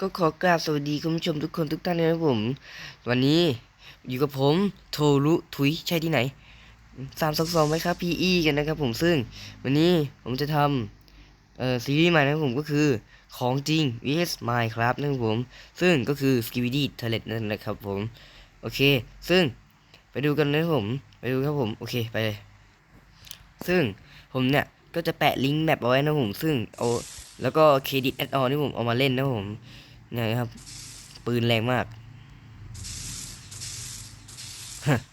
ก็ขอกราบสวัสดีคุณผู้ชมทุกคนทุกท่านนะครับผม วันนี้อยู่กับผมโทรุทุยใช่ที่ไหนสามสองสองไหมครับ PE กันนะครับผมซึ่งวันนี้ผมจะทำเอ่อซีรีส์ใหม่นะครับผมก็คือของจริง vs Minecraft นะครับผม ซึ่งก็คือ Skibidi Toilet นั่นแหละครับผม โอเค ซึ่งไปดูกันนะครับผม ไปดูครับผม โอเคไปเลย ซึ่งผมเนี่ยก็จะแปะลิงก์แมปเอาไว้นะผม ซึ่งเอาแล้วก็เครดิตแอดออนที่ผมเอามาเล่นนะผม นี่ยครับ ปืนแรงมาก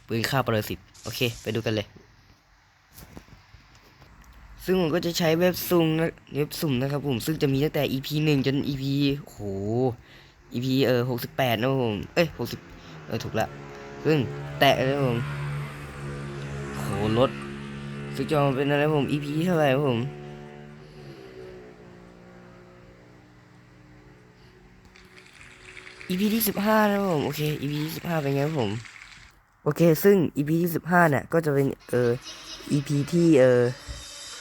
ปืนฆ่าปรสิตโอเค ไปดูกันเลย ซึ่งผมก็จะใช้เว็บสุ่มนะเว็บสุ่มนะครับผมซึ่งจะมีตั้งแต่ EP หนึ่งจน EP โห EP เออหกสิบแปดนะผมเอ้ยหกสิบเออถูกละซึ่งแตะเลยผมโหรถซึ่งจะมาเป็นอะไรผม EP เท่าไหร่ผม EP ที่สิบห้านะผมโอเค EP ที่สิบห้าเป็นไงครับผม โอเค ซึ่ง EP ที่สิบห้าเนี่ยก็จะเป็นเอ่อ EP ที่เอ่อ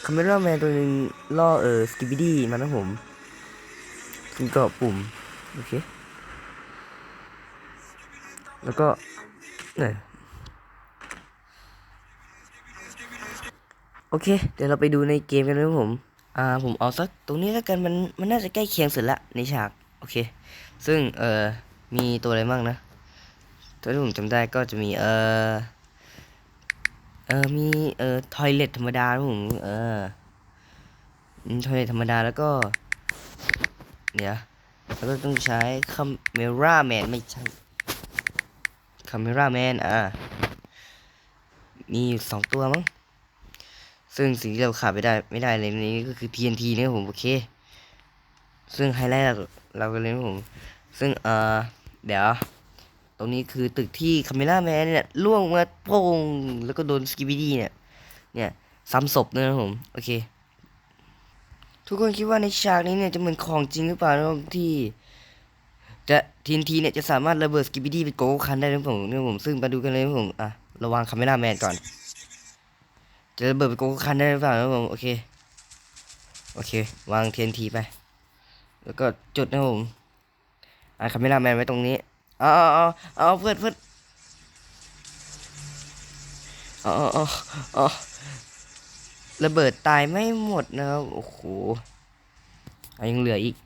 คาเมราแมนตัวหนึ่งล่อเอ่อสกิบิดี้มานะครับผมซึ่งก็ปุ่มโอเค แล้วก็เนี่ยโอเค เดี๋ยวเราไปดูในเกมกันนะครับผม อ่า ผมเอาสัก ตรงนี้แล้วกัน มัน มันน่าจะใกล้เคียงสุดละในฉาก โอเค ซึ่งเอ่อมีตัวอะไรบ้างนะ ตัวที่ผมจำได้ก็จะมีเอ่อเออมีเอ่อทอยเลทธรรมดาครับผมเออทอยเลทธรรมดาแล้วก็ เดี๋ยวแล้วก็ต้องใช้คาเมราแมนไม่ใช่คาเมราแมนอ่ามีอยู่สองตัวมั้งซึ่งสิ่งที่เราขาดไม่ได้ไม่ได้เลยในนี้ก็คือ TNT นะครับผมโอเค ซึ่งไฮไลท์ เรากันเลยนะผม ซึ่งเออเดี๋ยว ตรงนี้คือตึกที่คาเมล่าแมนเนี่ยล่วงมาโป้งแล้วก็โดนสกิบิดี้เนี่ย เนี่ยซ้ำศพนะครับผม โอเค ทุกคนคิดว่าในฉากนี้เนี่ยจะเหมือนของจริงหรือเปล่านะครับที่จะทีนทีเนี่ยจะสามารถระเบิดสกิบิดี้เป็นโกโก้คันได้นะครับผมนะครับผมซึ่งมาดูกันเลยนะครับผมอะระวังคาเมล่าแมนก่อน จะระเบิดเป็นโกโก้คันได้หรือเปล่านะครับผมโอเคโอเควาง TNT ไป แล้วก็จุดนะผมอะคาเมล่าแมนไว้ตรงนี้เอาเอาเอาเอเพื่อนเพื่อนเอาเอาเอาเอระเบิดตายไม่หมดนะครับโอ้โหยังเหลืออีก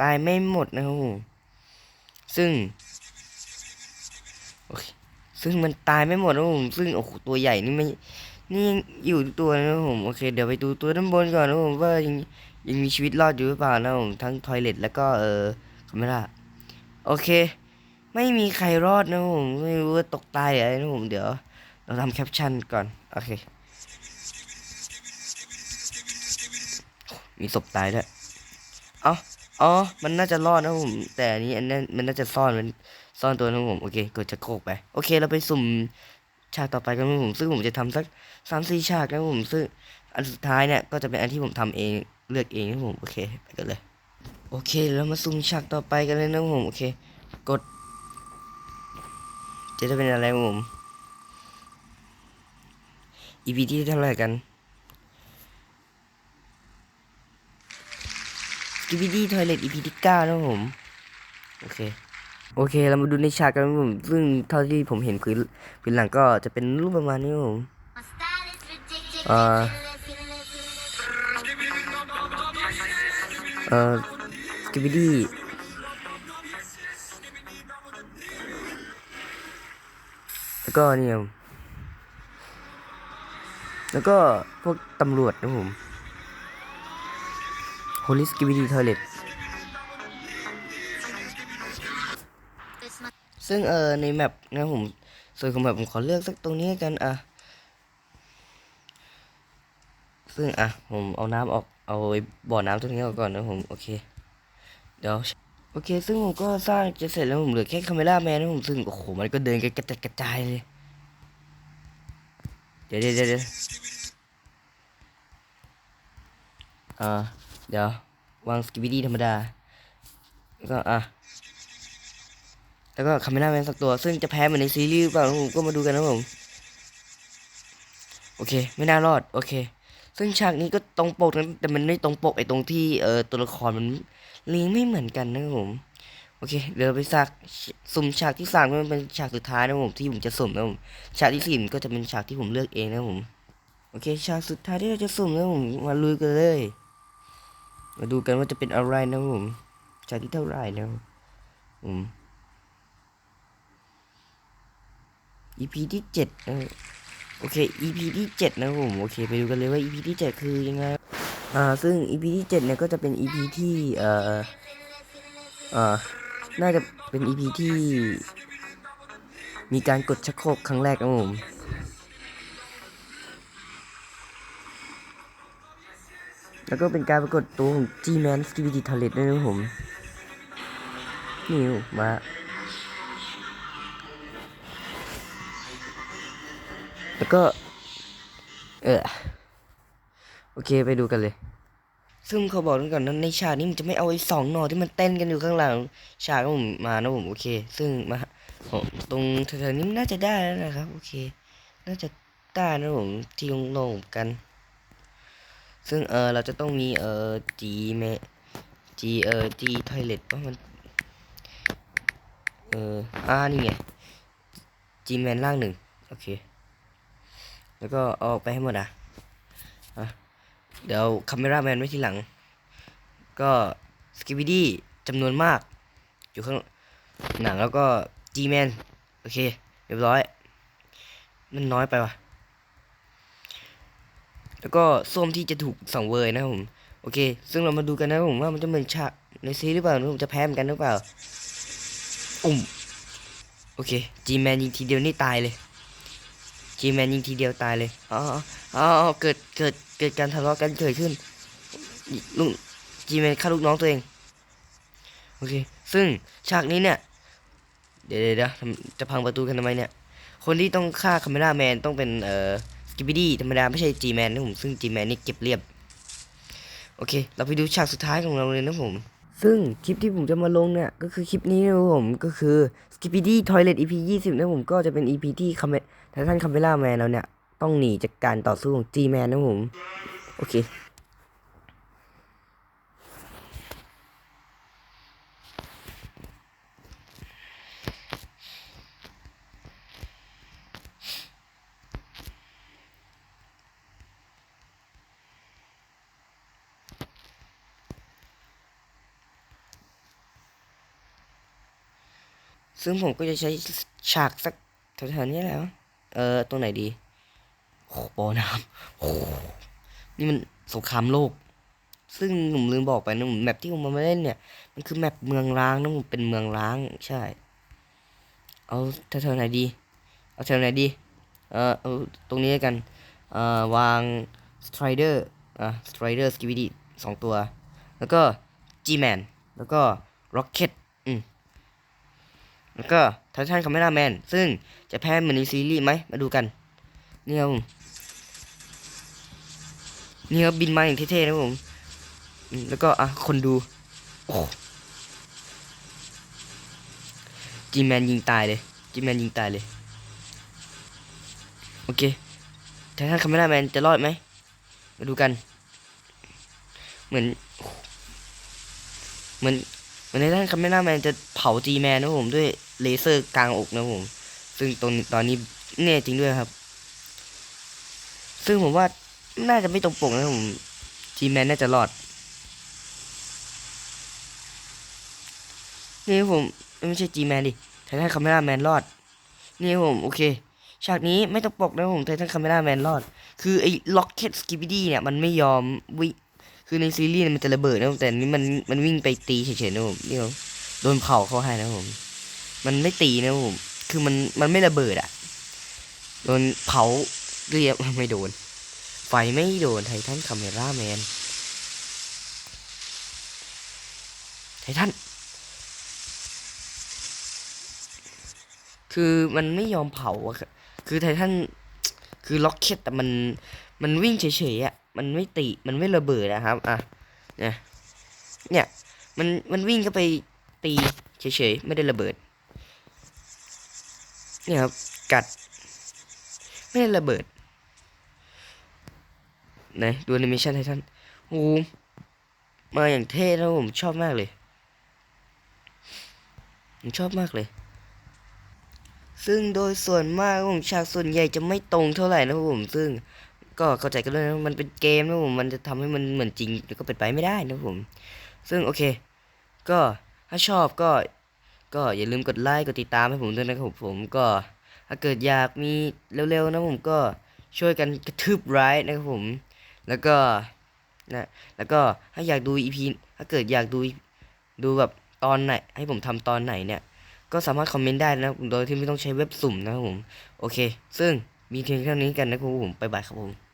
ตายไม่หมดนะครับผมซึ่งโอเคซึ่งมันตายไม่หมดนะผมซึ่งโอ้โหตัวใหญ่นี่ไม่นี่ยังอยู่ตัวนะผมโอเค เดี๋ยวไปดูตัวด้านบนก่อนนะผมว่าอยัง ยังมีชีวิตรอดอยู่หรือเปล่านะผมทั้งทอยเลทแล้วก็เออคาเมล่าโอเค ไม่มีใครรอดนะผมไม่รู้ว่าตกตายหรืออะไรนะผมเดี๋ยว เราทำแคปชั่นก่อน โอเค มีศพตายด้วยเอาอ๋อ มันน่าจะรอดนะผม แต่อันนี้อันนั้นมันน่าจะซ่อนมันซ่อนตัวนะผม โอเคกดจะโคกไป โอเค เราไปสุ่มฉากต่อไปกันนะผม ซึ่งผมจะทำสักสามสี่ฉากนะผม ซึ่งอันสุดท้ายเนี่ย ก็จะเป็นอันที่ผมทำเอง เลือกเองนะผมโอเคไปกันเลย โอเคเรามาสุ่มฉากต่อไปกันเลยนะผมโอเค กด จะได้เป็นอะไรครับผม EP ที่เท่าไหร่กัน DVD Toilet EP ที่เก้านะครับผม โอเค โอเค เรามาดูในฉากกันนะครับผม ซึ่งเท่าที่ผมเห็นพื้นพื้นหลังก็จะเป็นรูปประมาณนี้ครับผม เอ่อ เอ่อสกิบิดี้แล้วก็เนี่ยแล้วก็พวกตำรวจนะผม Holy Skibidi Toilet ซึ่งเออในแมปนะผมส่วนของแมปผมขอเลือกสักตรงนี้กันอะ ซึ่งอะผมเอาน้ำออกเอาไอ้บ่อน้ำตรงนี้ออกก่อนนะผมโอเคเดี๋ยวโอเค ซึ่งผมก็สร้างจะเสร็จแล้วผมเหลือแค่คาเมล่าแมนนะผมซึ่งโอ้โหมันก็เดินกระจัดกระจายเลยเดี๋ยวเดี๋ยวเดี๋ยวเดี๋ยวอ่าเดี๋ยววางสกิบิดี้ธรรมดาแล้วก็อะแล้วก็คาเมล่าแมนสักตัว ซึ่งจะแพ้เหมือนในซีรีส์หรือเปล่าผมก็มาดูกันนะผมโอเค ไม่น่ารอด โอเค ซึ่งฉากนี้ก็ตรงปกนะแต่มันไม่ตรงปกไอ้ตรงที่เออตัวละครมันเลี้ยงไม่เหมือนกันนะครับผมโอเคเดี๋ยวเราไปสักสุ่มฉากที่สามก็เป็นฉากสุดท้ายนะผมที่ผมจะสุ่มนะผมฉากที่สี่ก็จะเป็นฉากที่ผมเลือกเองนะผมโอเคฉากสุดท้ายที่เราจะสุ่มนะผมมาลุยกันเลย มาดูกันว่าจะเป็นอะไรนะผมฉากที่เท่าไหร่นะครับผม EP ที่เจ็ดนะ โอเค EP ที่เจ็ดนะผมโอเคไปดูกันเลยว่า EP ที่เจ็ดคือยังไงอ่าซึ่ง EP ที่เจ็ดเนี่ยก็จะเป็น EP ที่เอ่อเอ่อน่าจะเป็น EP ที่ มีการกดชักโครกครั้งแรกนะผมแล้วก็เป็นการปรากฏตัวของ G-Man Skibidi Toilet ด้วยนะผมนิวมา แล้วก็ เออ โอเคไปดูกันเลย ซึ่งเขาบอกกันก่อนนะในฉากนี้มันจะไม่เอาไอ้สองหนอที่มันเต้นกันอยู่ข้างหลังฉากของผมมานะผมโอเค ซึ่งมาตรงแถวๆนี้น่าจะได้แล้วนะครับ โอเค น่าจะได้นะผมที่โล่งกัน ซึ่งเออเราจะต้องมีเออ G เม G เออ G toilet ว่ามันเอออ่านี่ไง G man ล่างหนึ่งโอเค แล้วก็เอาไปให้หมดอะเดี๋ยวคาเมราแมนไว้ทีหลัง ก็สกิ b ิดี้จำนวนมาก อยู่ข้างหนังแล้วก็ G man โอเค เรียบร้อย มันน้อยไปว่ะ แล้วก็ส้มที่จะถูกสองเวยนะผม โอเค ซึ่งเรามาดูกันนะผมว่ามันจะเหมือนฉากในซีหรือเปล่าผมจะแพ้เหมือนกันหรือเปล่า อุ้ม โอเค G man ยิงทีเดียวนี่ตายเลย G man ยิงทีเดียวตายเลยอ๋ออ๋อเกิดเกิดเกิดการทะเลาะกันเกิดขึ้นลุง G man ฆ่าลูกน้องตัวเองโอเค ซึ่งฉากนี้เนี่ย เดี๋ยวเดี๋ยวจะพังประตูกันทำไมเนี่ย คนที่ต้องฆ่าคาเมราแมนต้องเป็นเอ่อสกิปปี้ธรรมดาไม่ใช่ G man นนะผมซึ่ง G man นี่เก็บเรียบ โอเค เราไปดูฉากสุดท้ายของเราเลยนะผม ซึ่งคลิปที่ผมจะมาลงเนี่ยก็คือคลิปนี้นะครับผมก็คือ Skippity Toilet EP 20นะผมก็จะเป็น EP ที่คาเมทางท่านคาเมล่าแมนเราเนี่ย ต้องหนีจากการต่อสู้ของ G-Man นะผม โอเค ซึ่งผมก็จะใช้ฉากสักแถวๆนี้แหละวเออตรงไหนดีโอ้โหบ่อน้ำโอ้โหนี่มันสงครามโลก ซึ่งผมลืมบอกไปนะผมแมปที่ผมมาเล่นเนี่ย มันคือแมปเมืองร้างนะผมเป็นเมืองร้างใช่ เอาแถวๆไหนดี เอาแถวไหนดี เออเอาตรงนี้กัน เอ่อวางสไตรเดอร์อะสไตรเดอร์สกิวิดีสองตัว แล้วก็ G-Man แล้วก็ Rocket อืม แล้วก็ไททันคาเมราแมนซึ่งจะแพ้เหมือนในซีรีส์ไหมมาดูกันนี่ครับผมนี่ครับบินมาอย่างเท่ๆนะผมแล้วก็อะคนดูโอ้จีแมนยิงตายเลยจีแมนยิงตายเลยโอเคไททันคาเมราแมนจะรอดไหมมาดูกัน เหมือนเหมือนเหมือนในด้านคาเมราแมนจะเผาจีแมนนะผมด้วย เลเซอร์กลางอกนะผม ซึ่งตรงตอนนี้แน่จริงด้วยครับ ซึ่งผมว่าน่าจะไม่ตรงปกนะผมจีแมนน่าจะรอด นี่ผมไม่ใช่จีแมนดิไททันคาเมราแมนรอด นี่ผม โอเค ฉากนี้ไม่ตรงปกนะผมไททันคาเมราแมนรอด คือไอ้ล็อกเก็ตสกิปปี้เนี่ยมันไม่ยอมวิคือในซีรีส์มันจะระเบิดนะครับแต่นี้มันมันวิ่งไปตีเฉยๆนะผมนี่ครับโดนเผาเข้าให้นะผม มันไม่ตีนะผม คือมันมันไม่ระเบิดอะโดนเผาเรียบไม่โดน ไฟไม่โดนไททันคาเมราแมนไททันคือมันไม่ยอมเผาอะคือไททันคือล็อกเก็ตแต่มันมันวิ่งเฉยๆอะมันไม่ตีมันไม่ระเบิดนะครับอะเนี่ยเนี่ยมันมันวิ่งเข้าไปตีเฉยๆไม่ได้ระเบิด เนี่ยครับ กัด ไม่ได้ระเบิดไหนดูแอนิเมชันให้ท่านโอ้มาอย่างเท่แล้วผมชอบมากเลย ผมชอบมากเลย ซึ่งโดยส่วนมากผมฉากส่วนใหญ่จะไม่ตรงเท่าไหร่นะผม ซึ่งก็เข้าใจกันด้วยนะมันเป็นเกมนะผมมันจะทำให้มันเหมือนจริงก็เป็นไปไม่ได้นะผม ซึ่งโอเค ก็ถ้าชอบก็ ก็อย่าลืมกดไลค์กดติดตามให้ผมด้วยนะครับผมก็ถ้าเกิดอยากมีเร็วๆนะผมก็ช่วยกันกระทืบไลค์นะครับผม แล้วก็นะแล้วก็ถ้าอยากดูอีพีถ้าเกิดอยากดูดูแบบตอนไหน ให้ผมทำตอนไหนเนี่ย ก็สามารถคอมเมนต์ได้นะโดยที่ไม่ต้องใช้เว็บสุ่มนะครับผม โอเค ซึ่งมีเพียงเท่านี้กันนะครับผมบ๊ายบายครับผม